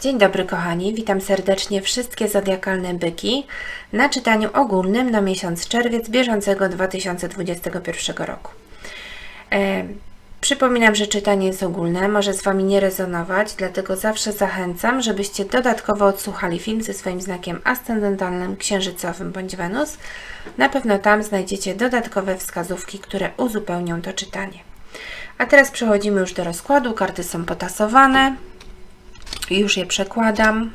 Dzień dobry kochani, witam serdecznie wszystkie zodiakalne byki na czytaniu ogólnym na miesiąc czerwiec bieżącego 2021 roku. E, przypominam, że czytanie jest ogólne, może z Wami nie rezonować, dlatego zawsze zachęcam, żebyście dodatkowo odsłuchali film ze swoim znakiem ascendentalnym, księżycowym bądź Wenus. Na pewno tam znajdziecie dodatkowe wskazówki, które uzupełnią to czytanie. A teraz przechodzimy już do rozkładu. Karty są potasowane. Już je przekładam.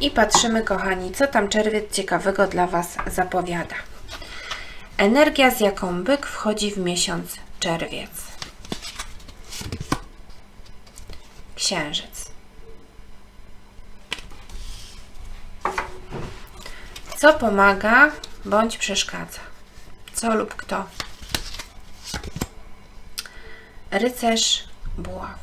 I patrzymy, kochani, co tam czerwiec ciekawego dla Was zapowiada. Energia, z jaką byk wchodzi w miesiąc czerwiec. Księżyc. Co pomaga bądź przeszkadza? Co lub kto? Rycerz buław.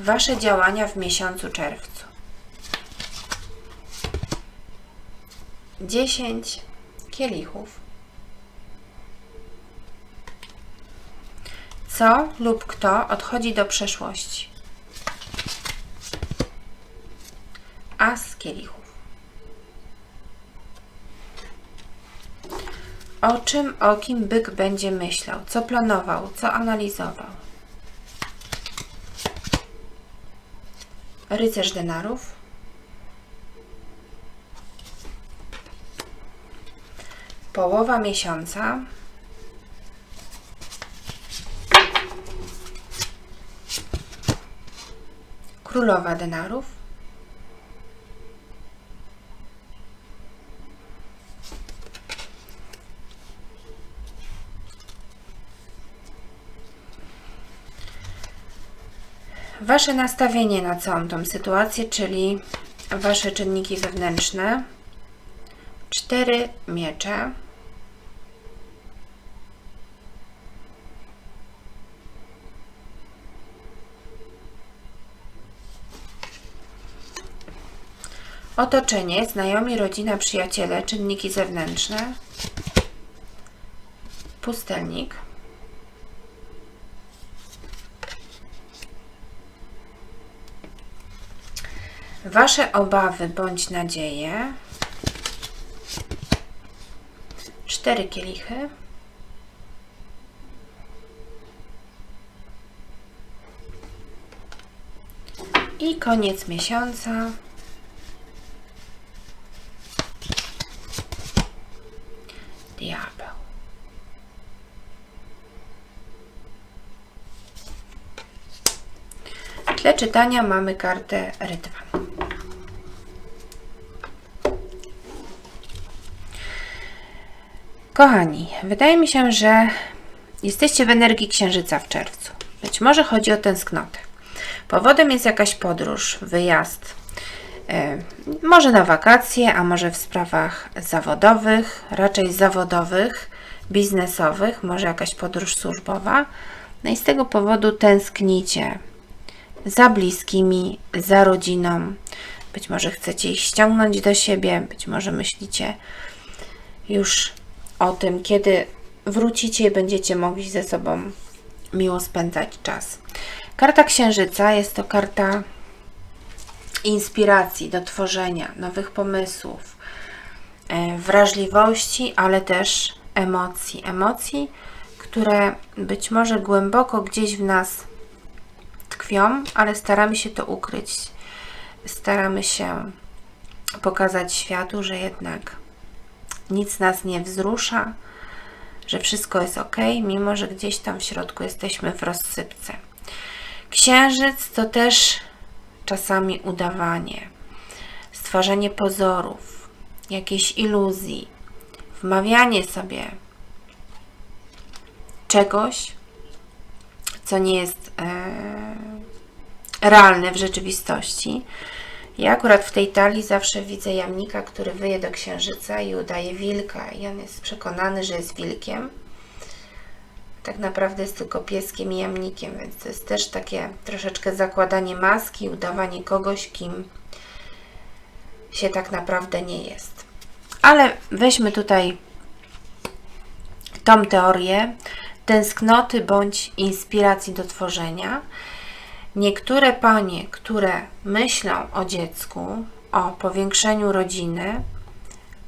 Wasze działania w miesiącu czerwcu. 10 kielichów. Co lub kto odchodzi do przeszłości? As kielichów. O czym, o kim byk będzie myślał? Co planował? Co analizował? Rycerz denarów. Połowa miesiąca. Królowa denarów. Wasze nastawienie na całą tą sytuację, czyli Wasze czynniki wewnętrzne. Cztery miecze. Otoczenie, znajomi, rodzina, przyjaciele, czynniki zewnętrzne. Pustelnik. Wasze obawy bądź nadzieje. Cztery kielichy. I koniec miesiąca. Diabeł. Tle czytania mamy kartę Rydwan. Kochani, wydaje mi się, że jesteście w energii księżyca w czerwcu. Być może chodzi o tęsknotę. Powodem jest jakaś podróż, wyjazd. Yy, może na wakacje, a może w sprawach zawodowych, raczej zawodowych, biznesowych, może jakaś podróż służbowa. No i z tego powodu tęsknicie za bliskimi, za rodziną. Być może chcecie ich ściągnąć do siebie, być może myślicie już o tym, kiedy wrócicie i będziecie mogli ze sobą miło spędzać czas. Karta Księżyca jest to karta inspiracji do tworzenia nowych pomysłów, e, wrażliwości, ale też emocji. Emocji, które być może głęboko gdzieś w nas tkwią, ale staramy się to ukryć. Staramy się pokazać światu, że jednak nic nas nie wzrusza, że wszystko jest ok, mimo że gdzieś tam w środku jesteśmy w rozsypce. Księżyc to też czasami udawanie, stwarzanie pozorów, jakiejś iluzji, wmawianie sobie czegoś, co nie jest e, realne w rzeczywistości, ja akurat w tej talii zawsze widzę jamnika, który wyje do księżyca i udaje wilka i on jest przekonany, że jest wilkiem. Tak naprawdę jest tylko pieskiem i jamnikiem, więc to jest też takie troszeczkę zakładanie maski, udawanie kogoś, kim się tak naprawdę nie jest. Ale weźmy tutaj tą teorię, tęsknoty bądź inspiracji do tworzenia. Niektóre panie, które myślą o dziecku, o powiększeniu rodziny,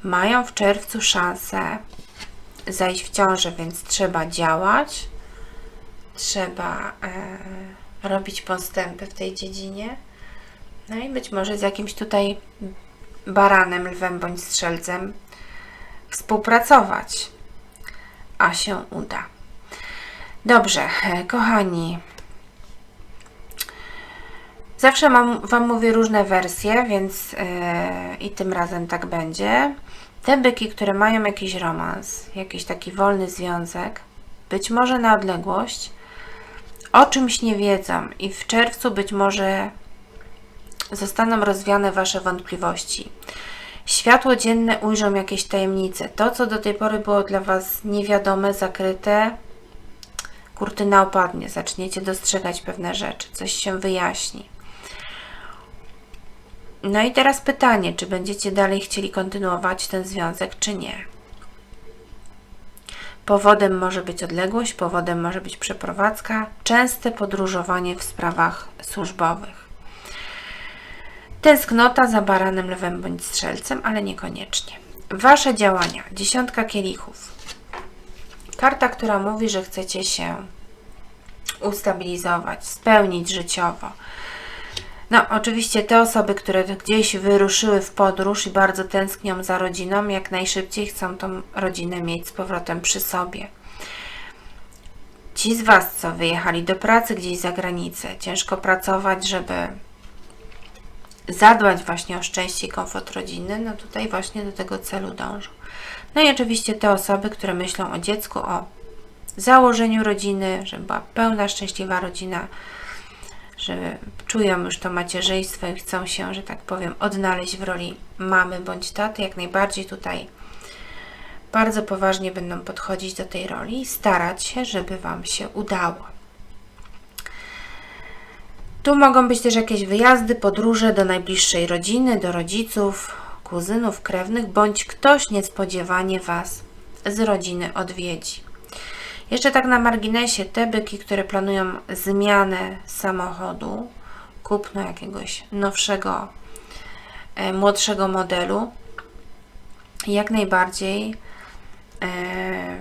mają w czerwcu szansę zajść w ciążę, więc trzeba działać, trzeba e, robić postępy w tej dziedzinie. No i być może z jakimś tutaj baranem, lwem bądź strzelcem współpracować, a się uda. Dobrze, e, kochani. Zawsze mam, Wam mówię różne wersje, więc yy, i tym razem tak będzie. Te byki, które mają jakiś romans, jakiś taki wolny związek, być może na odległość, o czymś nie wiedzą i w czerwcu być może zostaną rozwiane Wasze wątpliwości. Światło dzienne ujrzą jakieś tajemnice. To, co do tej pory było dla Was niewiadome, zakryte, kurtyna opadnie, zaczniecie dostrzegać pewne rzeczy, coś się wyjaśni. No i teraz pytanie, czy będziecie dalej chcieli kontynuować ten związek, czy nie. Powodem może być odległość, powodem może być przeprowadzka, częste podróżowanie w sprawach służbowych. Tęsknota za baranem, lwem bądź strzelcem, ale niekoniecznie. Wasze działania. Dziesiątka kielichów. Karta, która mówi, że chcecie się ustabilizować, spełnić życiowo. No, oczywiście te osoby, które gdzieś wyruszyły w podróż i bardzo tęsknią za rodziną, jak najszybciej chcą tą rodzinę mieć z powrotem przy sobie. Ci z Was, co wyjechali do pracy gdzieś za granicę, ciężko pracować, żeby zadbać właśnie o szczęście i komfort rodziny, no tutaj właśnie do tego celu dążą. No i oczywiście te osoby, które myślą o dziecku, o założeniu rodziny, żeby była pełna, szczęśliwa rodzina, że czują już to macierzyństwo i chcą się, że tak powiem, odnaleźć w roli mamy bądź taty, jak najbardziej tutaj bardzo poważnie będą podchodzić do tej roli i starać się, żeby Wam się udało. Tu mogą być też jakieś wyjazdy, podróże do najbliższej rodziny, do rodziców, kuzynów, krewnych, bądź ktoś niespodziewanie Was z rodziny odwiedzi. Jeszcze tak na marginesie, te byki, które planują zmianę samochodu, kupno jakiegoś nowszego, e, młodszego modelu, jak najbardziej e,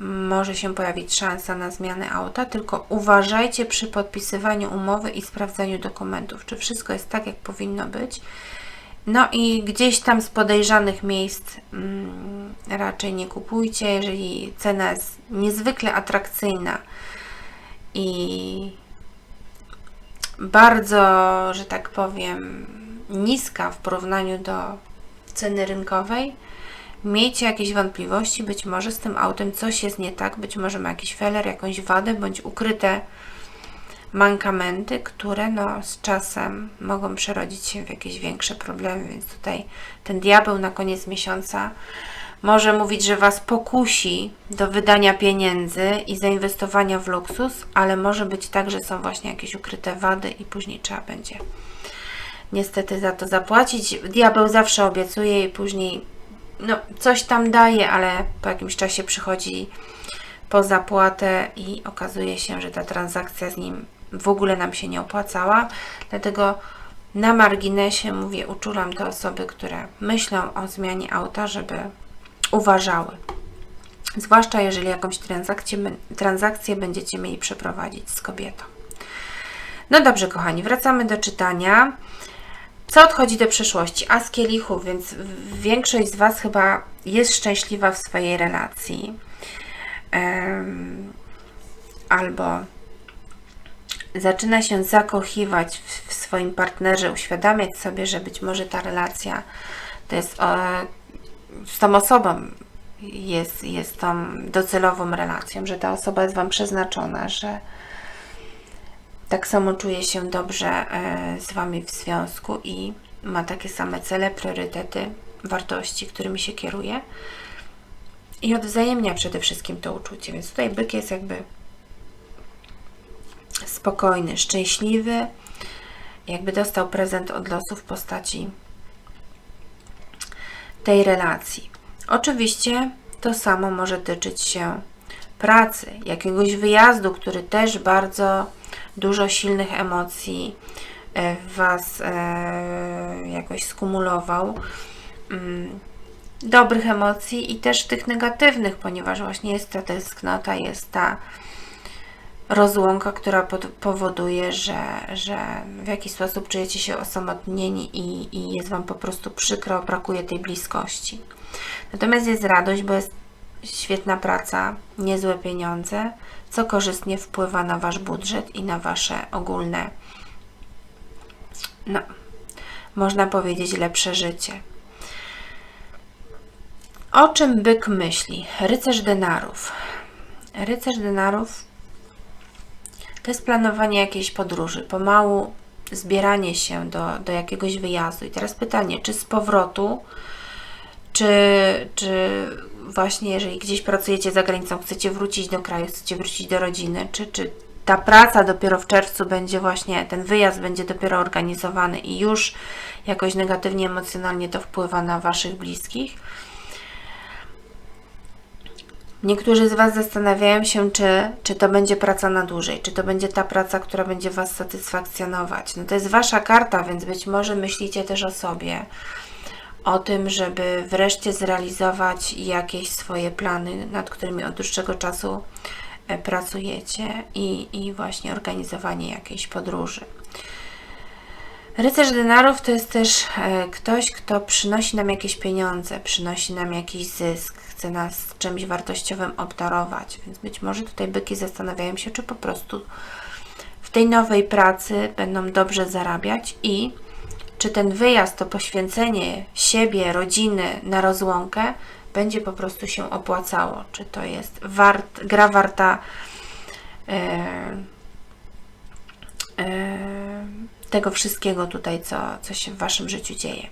może się pojawić szansa na zmianę auta, tylko uważajcie przy podpisywaniu umowy i sprawdzaniu dokumentów, czy wszystko jest tak, jak powinno być. No i gdzieś tam z podejrzanych miejsc mm, raczej nie kupujcie, jeżeli cena jest niezwykle atrakcyjna i bardzo, że tak powiem, niska w porównaniu do ceny rynkowej, miejcie jakieś wątpliwości, być może z tym autem coś jest nie tak, być może ma jakiś feller, jakąś wadę, bądź ukryte mankamenty, które no, z czasem mogą przerodzić się w jakieś większe problemy, więc tutaj ten diabeł na koniec miesiąca może mówić, że Was pokusi do wydania pieniędzy i zainwestowania w luksus, ale może być tak, że są właśnie jakieś ukryte wady i później trzeba będzie niestety za to zapłacić. Diabeł zawsze obiecuje i później no, coś tam daje, ale po jakimś czasie przychodzi po zapłatę i okazuje się, że ta transakcja z nim w ogóle nam się nie opłacała. Dlatego na marginesie mówię, uczulam te osoby, które myślą o zmianie auta, żeby uważały. Zwłaszcza jeżeli jakąś transakcję, transakcję będziecie mieli przeprowadzić z kobietą. No dobrze, kochani, wracamy do czytania. Co odchodzi do przeszłości? A z kielichów, więc większość z Was chyba jest szczęśliwa w swojej relacji. Um, albo zaczyna się zakochiwać w, w, swoim partnerze, uświadamiać sobie, że być może ta relacja to jest o, z tą osobą jest, jest tą docelową relacją, że ta osoba jest Wam przeznaczona, że tak samo czuje się dobrze e, z Wami w związku i ma takie same cele, priorytety, wartości, którymi się kieruje i odwzajemnia przede wszystkim to uczucie. Więc tutaj byk jest jakby spokojny, szczęśliwy, jakby dostał prezent od losu w postaci tej relacji. Oczywiście to samo może tyczyć się pracy, jakiegoś wyjazdu, który też bardzo dużo silnych emocji e, w Was e, jakoś skumulował. Mm, dobrych emocji i też tych negatywnych, ponieważ właśnie jest ta tęsknota, jest ta rozłąka, która pod, powoduje, że, że w jakiś sposób czujecie się osamotnieni i, i jest Wam po prostu przykro, brakuje tej bliskości. Natomiast jest radość, bo jest świetna praca, niezłe pieniądze, co korzystnie wpływa na Wasz budżet i na Wasze ogólne, no, można powiedzieć, lepsze życie. O czym byk myśli? Rycerz denarów. Rycerz denarów to jest planowanie jakiejś podróży, pomału zbieranie się do, do jakiegoś wyjazdu. I teraz pytanie, czy z powrotu, czy, czy właśnie jeżeli gdzieś pracujecie za granicą, chcecie wrócić do kraju, chcecie wrócić do rodziny, czy, czy ta praca dopiero w czerwcu będzie właśnie, ten wyjazd będzie dopiero organizowany i już jakoś negatywnie emocjonalnie to wpływa na Waszych bliskich. Niektórzy z Was zastanawiają się, czy, czy to będzie praca na dłużej, czy to będzie ta praca, która będzie Was satysfakcjonować. No to jest Wasza karta, więc być może myślicie też o sobie, o tym, żeby wreszcie zrealizować jakieś swoje plany, nad którymi od dłuższego czasu e, pracujecie i, i właśnie organizowanie jakiejś podróży. Rycerz denarów to jest też e, ktoś, kto przynosi nam jakieś pieniądze, przynosi nam jakiś zysk, chce nas czymś wartościowym obdarować, więc być może tutaj byki zastanawiają się, czy po prostu w tej nowej pracy będą dobrze zarabiać i czy ten wyjazd, to poświęcenie siebie, rodziny na rozłąkę będzie po prostu się opłacało, czy to jest wart, gra warta e, e, tego wszystkiego tutaj, co, co się w Waszym życiu dzieje.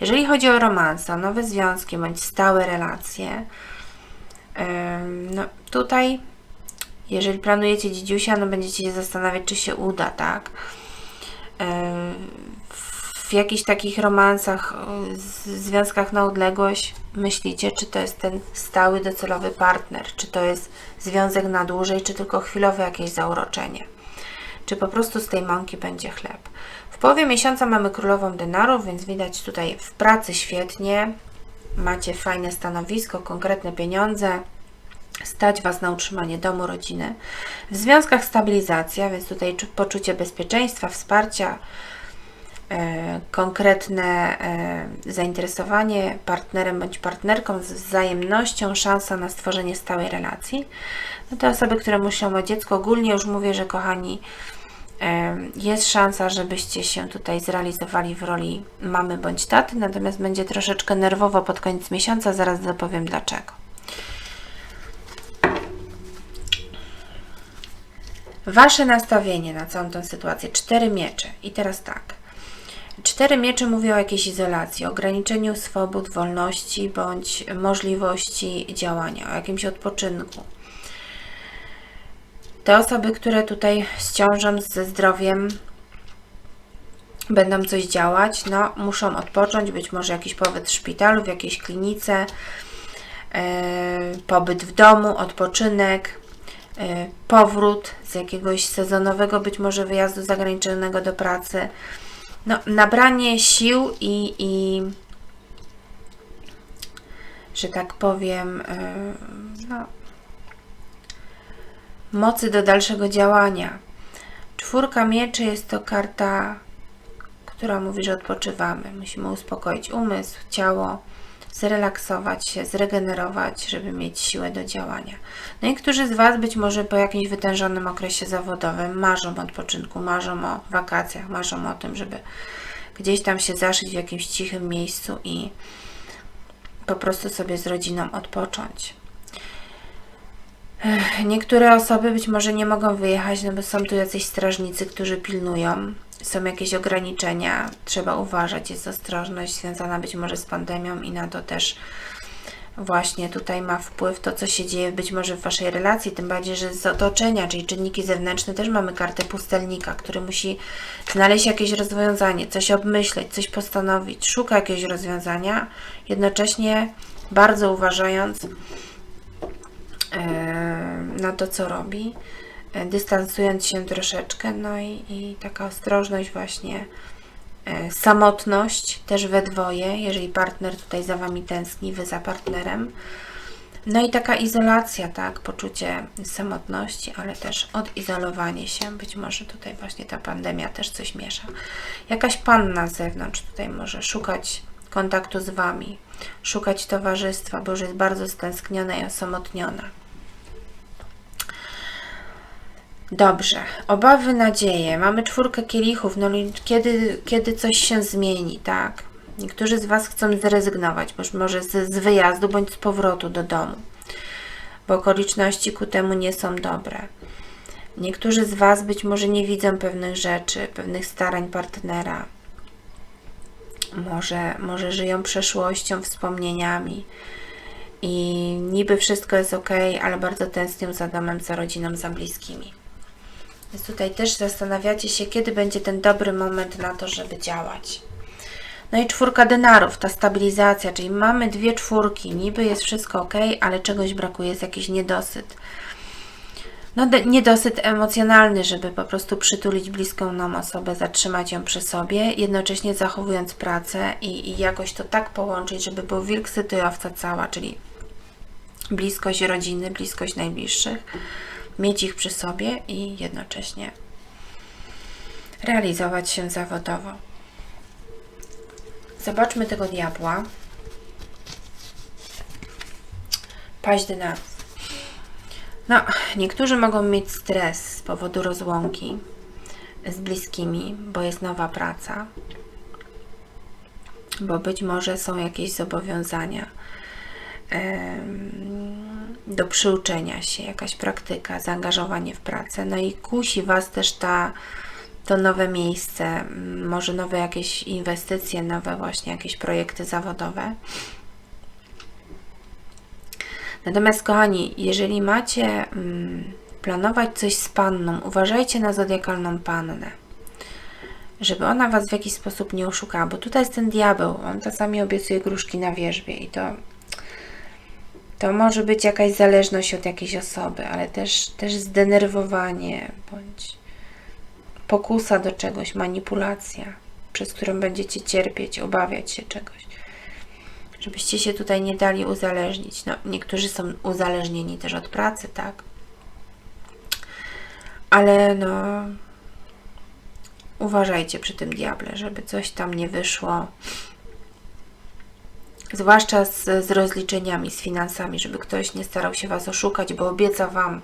Jeżeli chodzi o romanse, nowe związki bądź stałe relacje, no tutaj, jeżeli planujecie dziedziusia, no będziecie się zastanawiać, czy się uda, tak? W jakichś takich romansach, związkach na odległość myślicie, czy to jest ten stały, docelowy partner, czy to jest związek na dłużej, czy tylko chwilowe jakieś zauroczenie czy po prostu z tej mąki będzie chleb. W połowie miesiąca mamy królową denarów, więc widać tutaj w pracy świetnie. Macie fajne stanowisko, konkretne pieniądze, stać Was na utrzymanie domu, rodziny. W związkach stabilizacja, więc tutaj poczucie bezpieczeństwa, wsparcia, e, konkretne e, zainteresowanie partnerem bądź partnerką z wzajemnością, szansa na stworzenie stałej relacji. No te osoby, które muszą o dziecko, ogólnie już mówię, że kochani, jest szansa, żebyście się tutaj zrealizowali w roli mamy bądź taty, natomiast będzie troszeczkę nerwowo pod koniec miesiąca, zaraz dopowiem dlaczego. Wasze nastawienie na całą tę sytuację. Cztery miecze. I teraz tak. Cztery miecze mówią o jakiejś izolacji, ograniczeniu swobód, wolności bądź możliwości działania, o jakimś odpoczynku. Te osoby, które tutaj z ciążą, ze zdrowiem będą coś działać, no muszą odpocząć, być może jakiś pobyt w szpitalu, w jakiejś klinice, yy, pobyt w domu, odpoczynek, yy, powrót z jakiegoś sezonowego, być może wyjazdu zagranicznego do pracy. No, nabranie sił i, i że tak powiem, yy, no, mocy do dalszego działania. Czwórka mieczy jest to karta, która mówi, że odpoczywamy. Musimy uspokoić umysł, ciało, zrelaksować się, zregenerować, żeby mieć siłę do działania. No niektórzy z Was być może po jakimś wytężonym okresie zawodowym marzą o odpoczynku, marzą o wakacjach, marzą o tym, żeby gdzieś tam się zaszyć w jakimś cichym miejscu i po prostu sobie z rodziną odpocząć. Niektóre osoby być może nie mogą wyjechać, no bo są tu jacyś strażnicy, którzy pilnują. Są jakieś ograniczenia, trzeba uważać, jest ostrożność związana być może z pandemią i na to też właśnie tutaj ma wpływ to, co się dzieje być może w Waszej relacji, tym bardziej, że z otoczenia, czyli czynniki zewnętrzne, też mamy kartę pustelnika, który musi znaleźć jakieś rozwiązanie, coś obmyśleć, coś postanowić, szuka jakiegoś rozwiązania, jednocześnie bardzo uważając na to, co robi, e, dystansując się troszeczkę, no i, i taka ostrożność właśnie, e, samotność też we dwoje, jeżeli partner tutaj za Wami tęskni, Wy za partnerem, no i taka izolacja, tak, poczucie samotności, ale też odizolowanie się. Być może tutaj właśnie ta pandemia też coś miesza. Jakaś panna z zewnątrz tutaj może szukać kontaktu z Wami, szukać towarzystwa, bo już jest bardzo stęskniona i osamotniona. Dobrze, obawy, nadzieje. Mamy czwórkę kielichów, no kiedy, kiedy coś się zmieni, tak? Niektórzy z Was chcą zrezygnować, może z, z wyjazdu bądź z powrotu do domu, bo okoliczności ku temu nie są dobre. Niektórzy z Was być może nie widzą pewnych rzeczy, pewnych starań partnera. Może, może żyją przeszłością, wspomnieniami i niby wszystko jest ok, ale bardzo tęsknią za domem, za rodziną, za bliskimi. Więc tutaj też zastanawiacie się, kiedy będzie ten dobry moment na to, żeby działać. No i czwórka denarów, ta stabilizacja, czyli mamy dwie czwórki, niby jest wszystko ok, ale czegoś brakuje, jest jakiś niedosyt. No, niedosyt emocjonalny, żeby po prostu przytulić bliską nam osobę, zatrzymać ją przy sobie, jednocześnie zachowując pracę i, i jakoś to tak połączyć, żeby był wilk syty owca cała, czyli bliskość rodziny, bliskość najbliższych, mieć ich przy sobie i jednocześnie realizować się zawodowo. Zobaczmy tego diabła. Paź denarów. No, niektórzy mogą mieć stres z powodu rozłąki z bliskimi, bo jest nowa praca, bo być może są jakieś zobowiązania do przyuczenia się, jakaś praktyka, zaangażowanie w pracę. No i kusi Was też ta to nowe miejsce, może nowe jakieś inwestycje, nowe właśnie jakieś projekty zawodowe. Natomiast, kochani, jeżeli macie mm, planować coś z panną, uważajcie na zodiakalną pannę, żeby ona was w jakiś sposób nie oszukała, bo tutaj jest ten diabeł, on czasami obiecuje gruszki na wierzbie i to, to może być jakaś zależność od jakiejś osoby, ale też, też zdenerwowanie bądź pokusa do czegoś, manipulacja, przez którą będziecie cierpieć, obawiać się czegoś. Żebyście się tutaj nie dali uzależnić. No, niektórzy są uzależnieni też od pracy, tak? Ale no, uważajcie przy tym diable, żeby coś tam nie wyszło. Zwłaszcza z, z rozliczeniami, z finansami, żeby ktoś nie starał się Was oszukać, bo obieca Wam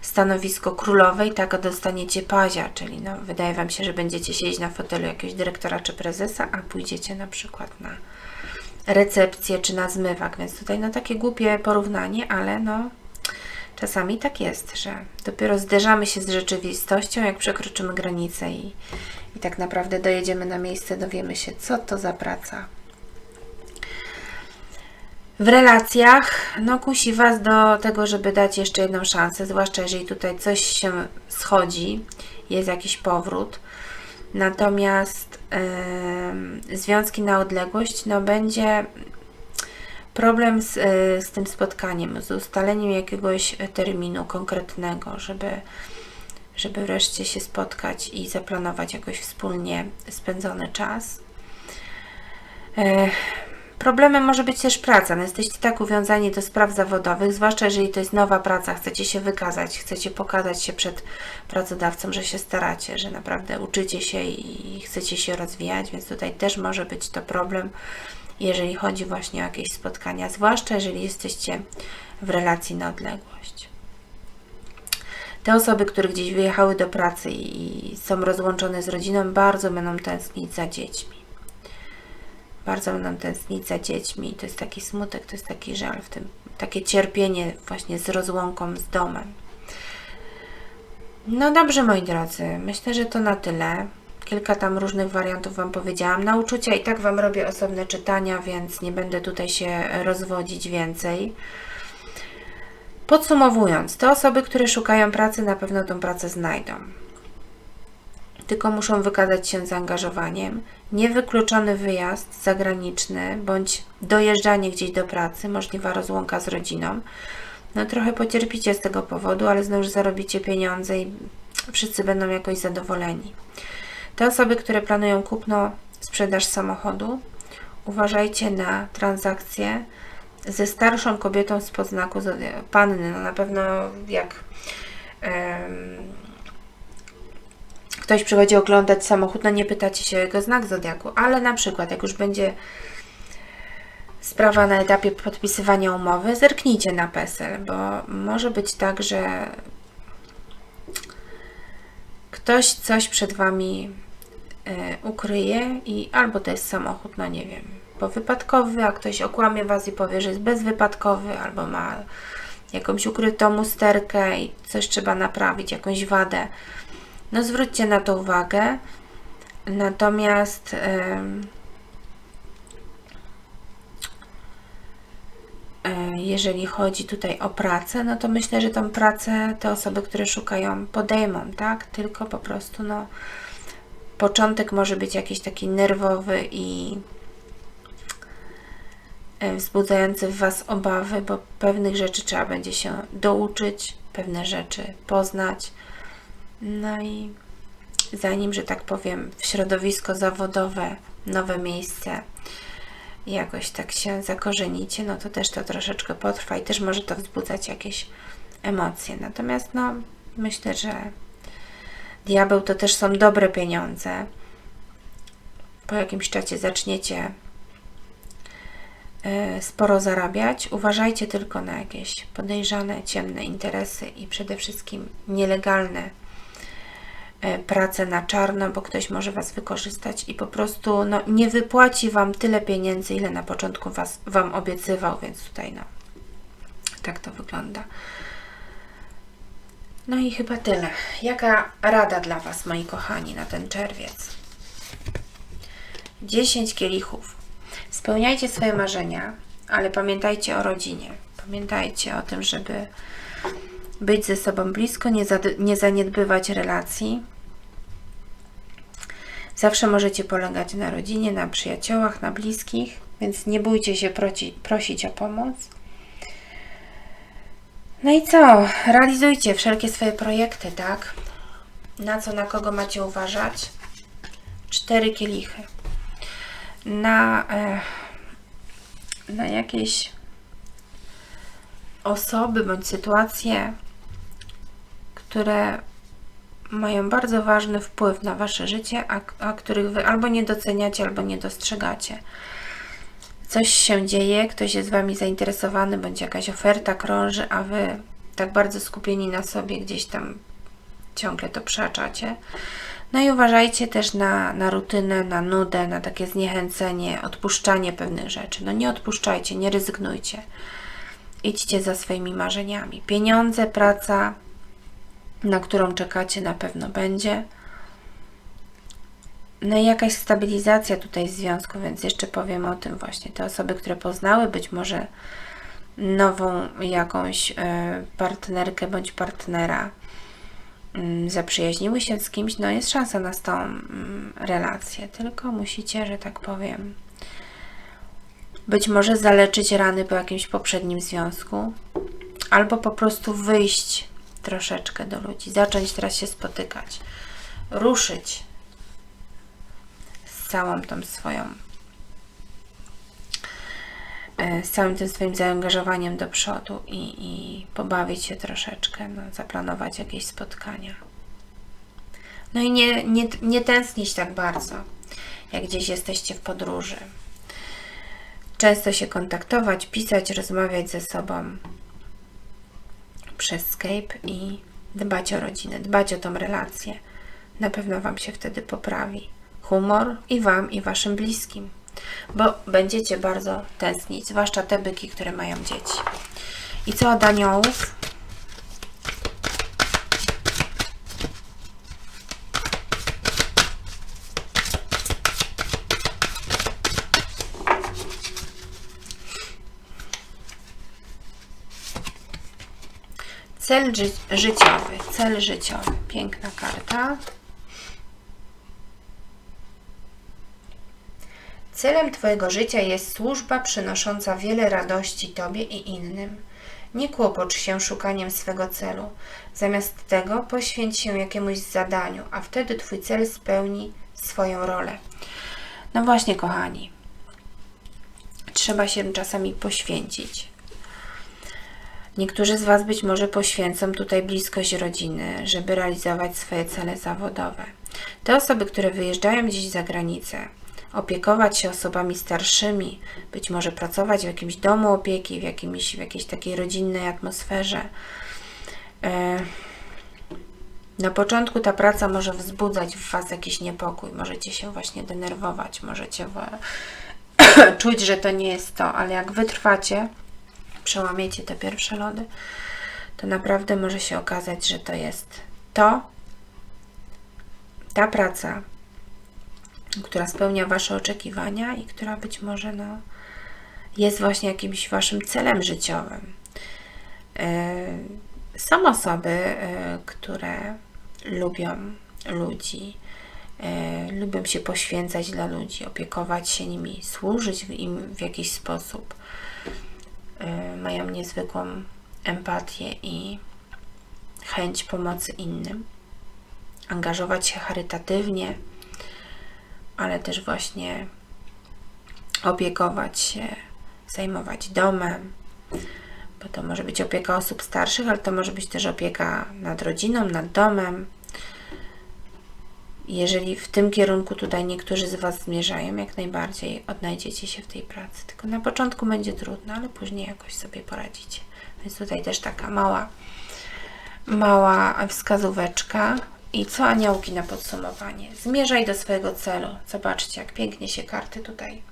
stanowisko królowej, tak dostaniecie pazia, czyli no, wydaje Wam się, że będziecie siedzieć na fotelu jakiegoś dyrektora czy prezesa, a pójdziecie na przykład na recepcję czy na zmywak, więc tutaj no takie głupie porównanie, ale no czasami tak jest, że dopiero zderzamy się z rzeczywistością, jak przekroczymy granicę i, i tak naprawdę dojedziemy na miejsce, dowiemy się, co to za praca, w relacjach, no kusi Was do tego, żeby dać jeszcze jedną szansę, zwłaszcza jeżeli tutaj coś się schodzi, jest jakiś powrót. Natomiast yy, związki na odległość, no będzie problem z, yy, z tym spotkaniem, z ustaleniem jakiegoś terminu konkretnego, żeby, żeby wreszcie się spotkać i zaplanować jakoś wspólnie spędzony czas. Yy, Problemem może być też praca. No jesteście tak uwiązani do spraw zawodowych, zwłaszcza jeżeli to jest nowa praca, chcecie się wykazać, chcecie pokazać się przed pracodawcą, że się staracie, że naprawdę uczycie się i chcecie się rozwijać, więc tutaj też może być to problem, jeżeli chodzi właśnie o jakieś spotkania, zwłaszcza jeżeli jesteście w relacji na odległość. Te osoby, które gdzieś wyjechały do pracy i są rozłączone z rodziną, bardzo będą tęsknić za dziećmi bardzo nam tęsknić dziećmi. To jest taki smutek, to jest taki żal w tym, takie cierpienie właśnie z rozłąką z domem. No dobrze, moi drodzy, myślę, że to na tyle. Kilka tam różnych wariantów Wam powiedziałam. Na uczucia i tak Wam robię osobne czytania, więc nie będę tutaj się rozwodzić więcej. Podsumowując, te osoby, które szukają pracy, na pewno tą pracę znajdą tylko muszą wykazać się zaangażowaniem. Niewykluczony wyjazd zagraniczny bądź dojeżdżanie gdzieś do pracy, możliwa rozłąka z rodziną. no trochę pocierpicie z tego powodu, ale znów zarobicie pieniądze i wszyscy będą jakoś zadowoleni. Te osoby, które planują kupno, sprzedaż samochodu, uważajcie na transakcje ze starszą kobietą z podznaku panny. No na pewno jak ktoś przychodzi oglądać samochód, no nie pytacie się o jego znak zodiaku, ale na przykład jak już będzie sprawa na etapie podpisywania umowy, zerknijcie na PESEL, bo może być tak, że ktoś coś przed Wami y, ukryje i albo to jest samochód, no nie wiem, bo wypadkowy, a ktoś okłamie Was i powie, że jest bezwypadkowy, albo ma jakąś ukrytą usterkę i coś trzeba naprawić, jakąś wadę. No zwróćcie na to uwagę. Natomiast yy, jeżeli chodzi tutaj o pracę, no to myślę, że tą pracę te osoby, które szukają, podejmą, tak? Tylko po prostu, no, początek może być jakiś taki nerwowy i e, wzbudzający w Was obawy, bo pewnych rzeczy trzeba będzie się douczyć, pewne rzeczy poznać. No i zanim, że tak powiem, w środowisko zawodowe, nowe miejsce, jakoś tak się zakorzenicie, no to też to troszeczkę potrwa i też może to wzbudzać jakieś emocje. Natomiast no, myślę, że diabeł to też są dobre pieniądze. Po jakimś czasie zaczniecie e, sporo zarabiać. Uważajcie tylko na jakieś podejrzane, ciemne interesy i przede wszystkim nielegalne pracę na czarno, bo ktoś może Was wykorzystać i po prostu no, nie wypłaci Wam tyle pieniędzy, ile na początku was, Wam obiecywał, więc tutaj no, tak to wygląda. No i chyba tyle. Jaka rada dla Was, moi kochani, na ten czerwiec? 10 kielichów. Spełniajcie swoje marzenia, ale pamiętajcie o rodzinie. Pamiętajcie o tym, żeby być ze sobą blisko, nie, nie zaniedbywać relacji. Zawsze możecie polegać na rodzinie, na przyjaciołach, na bliskich, więc nie bójcie się proci, prosić o pomoc. No i co? Realizujcie wszelkie swoje projekty, tak? Na co, na kogo macie uważać? Cztery kielichy. Na, e, na jakieś osoby bądź sytuacje, które mają bardzo ważny wpływ na Wasze życie, a, a których Wy albo nie doceniacie, albo nie dostrzegacie. Coś się dzieje, ktoś jest Wami zainteresowany, bądź jakaś oferta krąży, a Wy tak bardzo skupieni na sobie gdzieś tam ciągle to przeaczacie. No i uważajcie też na, na rutynę, na nudę, na takie zniechęcenie, odpuszczanie pewnych rzeczy. No nie odpuszczajcie, nie rezygnujcie. Idźcie za swoimi marzeniami. Pieniądze, praca, na którą czekacie, na pewno będzie. No i jakaś stabilizacja tutaj w związku, więc jeszcze powiem o tym właśnie. Te osoby, które poznały być może nową jakąś e, partnerkę bądź partnera, mm, zaprzyjaźniły się z kimś, no jest szansa na tą mm, relację, tylko musicie, że tak powiem, być może zaleczyć rany po jakimś poprzednim związku, albo po prostu wyjść troszeczkę do ludzi, zacząć teraz się spotykać, ruszyć z całą tą swoją, e, z całym tym swoim zaangażowaniem do przodu i, i pobawić się troszeczkę, no, zaplanować jakieś spotkania. No i nie, nie, nie tęsknić tak bardzo, jak gdzieś jesteście w podróży. Często się kontaktować, pisać, rozmawiać ze sobą, przez Skype i dbać o rodzinę, dbać o tą relację. Na pewno Wam się wtedy poprawi humor i Wam, i Waszym bliskim, bo będziecie bardzo tęsknić, zwłaszcza te byki, które mają dzieci. I co od aniołów? Cel ży życiowy. Cel życiowy. Piękna karta. Celem Twojego życia jest służba przynosząca wiele radości Tobie i innym. Nie kłopocz się szukaniem swego celu. Zamiast tego poświęć się jakiemuś zadaniu, a wtedy Twój cel spełni swoją rolę. No właśnie, kochani, trzeba się czasami poświęcić. Niektórzy z Was być może poświęcą tutaj bliskość rodziny, żeby realizować swoje cele zawodowe. Te osoby, które wyjeżdżają gdzieś za granicę, opiekować się osobami starszymi, być może pracować w jakimś domu opieki, w, jakimś, w jakiejś takiej rodzinnej atmosferze. E, na początku ta praca może wzbudzać w Was jakiś niepokój, możecie się właśnie denerwować, możecie czuć, że to nie jest to, ale jak wytrwacie, przełamiecie te pierwsze lody, to naprawdę może się okazać, że to jest to, ta praca, która spełnia Wasze oczekiwania i która być może no, jest właśnie jakimś Waszym celem życiowym. E, są osoby, e, które lubią ludzi, e, lubią się poświęcać dla ludzi, opiekować się nimi, służyć im w jakiś sposób. Mają niezwykłą empatię i chęć pomocy innym, angażować się charytatywnie, ale też właśnie opiekować się, zajmować domem, bo to może być opieka osób starszych, ale to może być też opieka nad rodziną, nad domem. Jeżeli w tym kierunku tutaj niektórzy z Was zmierzają, jak najbardziej odnajdziecie się w tej pracy. Tylko na początku będzie trudno, ale później jakoś sobie poradzicie. Więc tutaj też taka mała, mała wskazóweczka. I co aniołki na podsumowanie? Zmierzaj do swojego celu. Zobaczcie, jak pięknie się karty tutaj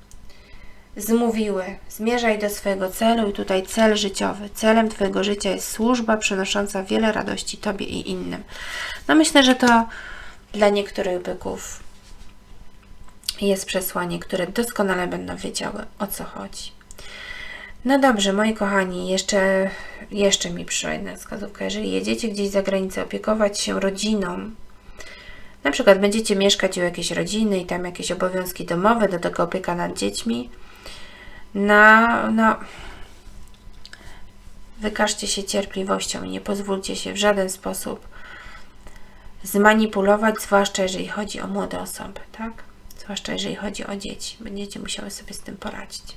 zmówiły. Zmierzaj do swojego celu i tutaj cel życiowy. Celem Twojego życia jest służba przynosząca wiele radości Tobie i innym. No myślę, że to dla niektórych byków jest przesłanie, które doskonale będą wiedziały o co chodzi. No dobrze, moi kochani, jeszcze, jeszcze mi przyszła jedna wskazówka. Jeżeli jedziecie gdzieś za granicę opiekować się rodziną, na przykład będziecie mieszkać u jakiejś rodziny i tam jakieś obowiązki domowe, do tego opieka nad dziećmi, na, no, wykażcie się cierpliwością i nie pozwólcie się w żaden sposób zmanipulować, zwłaszcza jeżeli chodzi o młode osoby, tak? Zwłaszcza jeżeli chodzi o dzieci. Będziecie musiały sobie z tym poradzić.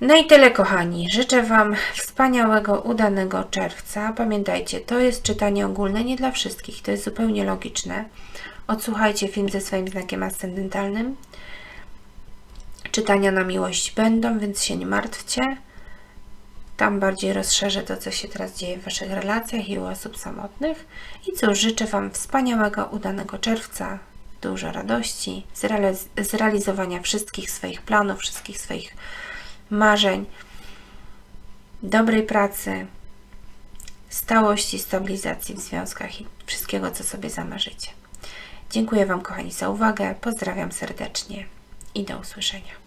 No i tyle, kochani. Życzę Wam wspaniałego, udanego czerwca. Pamiętajcie, to jest czytanie ogólne, nie dla wszystkich. To jest zupełnie logiczne. Odsłuchajcie film ze swoim znakiem ascendentalnym. Czytania na miłość będą, więc się nie martwcie. Tam bardziej rozszerzę to, co się teraz dzieje w Waszych relacjach i u osób samotnych. I cóż, życzę Wam wspaniałego, udanego czerwca, dużo radości, zrealiz zrealizowania wszystkich swoich planów, wszystkich swoich marzeń, dobrej pracy, stałości, stabilizacji w związkach i wszystkiego, co sobie zamarzycie. Dziękuję Wam, kochani, za uwagę. Pozdrawiam serdecznie i do usłyszenia.